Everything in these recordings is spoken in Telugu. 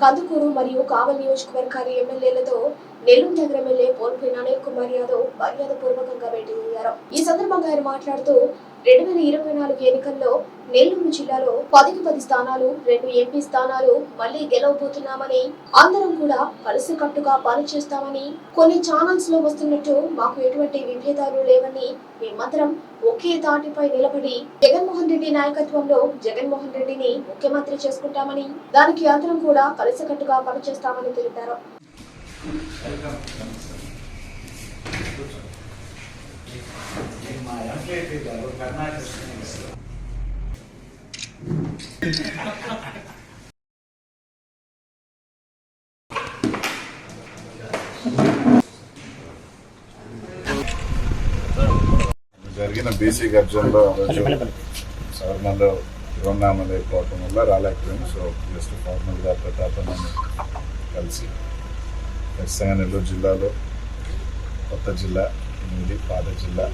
కందుకూరు మరియు కావల్ నియోజకవర్గాల ఎమ్మెల్యేలతో నెల్లూరు నగర ఎమ్మెల్యే పోల్పి అనిల్ కుమార్ యాదవ్ మర్యాద పూర్వకంగా భేటీ అయ్యారు. ఈ సందర్భంగా ఆయన మాట్లాడుతూ రెండు వేల ఇరవై నాలుగు ఎన్నికల్లో నెల్లూరు జిల్లాలో పదికి పది స్థానాలు రెండు ఎంపీ స్థానాలు మళ్ళీ గెలవబోతున్నామని అందరం కూడా కలిసికట్టుగా పనిచేస్తామని కొన్ని ఛానల్స్లో వస్తున్నట్టు మాకు ఎటువంటి విభేదాలు లేవని మేమందరం ఒకే దాటిపై నిలబడి జగన్మోహన్ రెడ్డి నాయకత్వంలో జగన్మోహన్ రెడ్డిని ముఖ్యమంత్రి చేసుకుంటామని దానికి అందరం కూడా కలిసికట్టుగా పనిచేస్తామని తెలిపారు. మా జరిగిన బీసీ గర్జనలో సవర్ణలో తిరువన్నామలై పోవటం వల్ల రాలేకపోయాను సో జస్ట్ ఫార్మల్గా ప్రతాపనాన్ని కలిసి ఖచ్చితంగా నెల్లూరు జిల్లాలో కొత్త జిల్లా ఎనిమిది పాత జిల్లా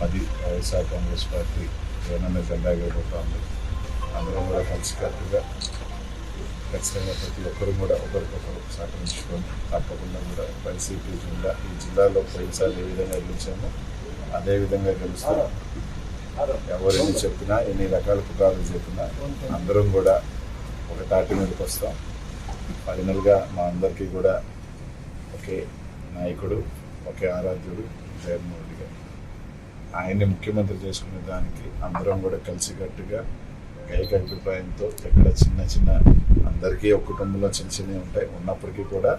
పది వైఎస్ఆర్ కాంగ్రెస్ పార్టీ ఏమైనా జెండా ఎగరబోతోంది అందరం కూడా కలిసికట్టుగా ఖచ్చితంగా ప్రతి ఒక్కరు కూడా ఒకరికొకరు సహకరించుకొని తప్పకుండా కూడా వైసీపీ జిల్లా ఈ జిల్లాలో పోయినసారి ఏ విధంగా గెలిచామో అదే విధంగా గెలుస్తాం ఎవరెన్ని చెప్పినా ఎన్ని రకాల పుకార్లు చెప్పినా అందరం కూడా ఒక తాటి మీదకి వస్తాం. ఫైనల్గా మా అందరికీ కూడా ఒకే నాయకుడు ఒకే ఆరాధ్యుడు జగన్మోహన్ రెడ్డి గారు. ఆయన్ని ముఖ్యమంత్రి చేసుకునే దానికి అందరం కూడా కలిసికట్టుగా ఏక అభిప్రాయంతో ఇక్కడ చిన్న చిన్న అందరికీ ఒక కుటుంబంలో చిన్న చిన్నవి ఉంటాయి. ఉన్నప్పటికీ కూడా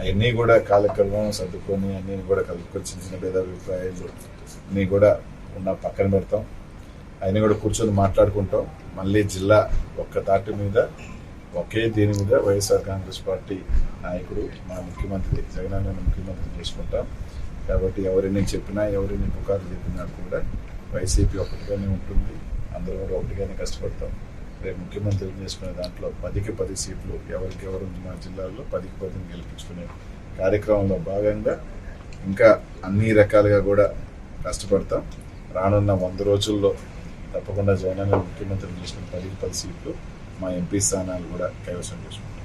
అవన్నీ కూడా కాలక్రమం సర్దుకొని అన్నీ కూడా కలుపుకొని చిన్న చిన్న భేదాభిప్రాయాలు అన్నీ కూడా ఉన్న పక్కన పెడతాం. అవన్నీ కూడా కూర్చొని మాట్లాడుకుంటాం. మళ్ళీ జిల్లా ఒక్క తాటి మీద ఒకే దీని మీద వైఎస్ఆర్ కాంగ్రెస్ పార్టీ నాయకుడు మా ముఖ్యమంత్రి జగనన్న ముఖ్యమంత్రి చేసుకుంటాం. కాబట్టి ఎవరిని చెప్పినా ఎవరిని పుకార్లు చెప్పినా కూడా వైసీపీ ఒకటిగానే ఉంటుంది. అందరూ కూడా ఒకటిగానే కష్టపడతాం. రేపు ముఖ్యమంత్రి చేసుకునే దాంట్లో పదికి పది సీట్లు ఎవరికి ఎవరు మా జిల్లాలో పదికి పదిని గెలిపించుకునే కార్యక్రమంలో భాగంగా ఇంకా అన్ని రకాలుగా కూడా కష్టపడతాం. రానున్న వంద రోజుల్లో తప్పకుండా జగనన్న ముఖ్యమంత్రి చేసిన పదికి పది సీట్లు మా ఎంపీ స్థానాలు కూడా కైవసం చేసుకుంటాం.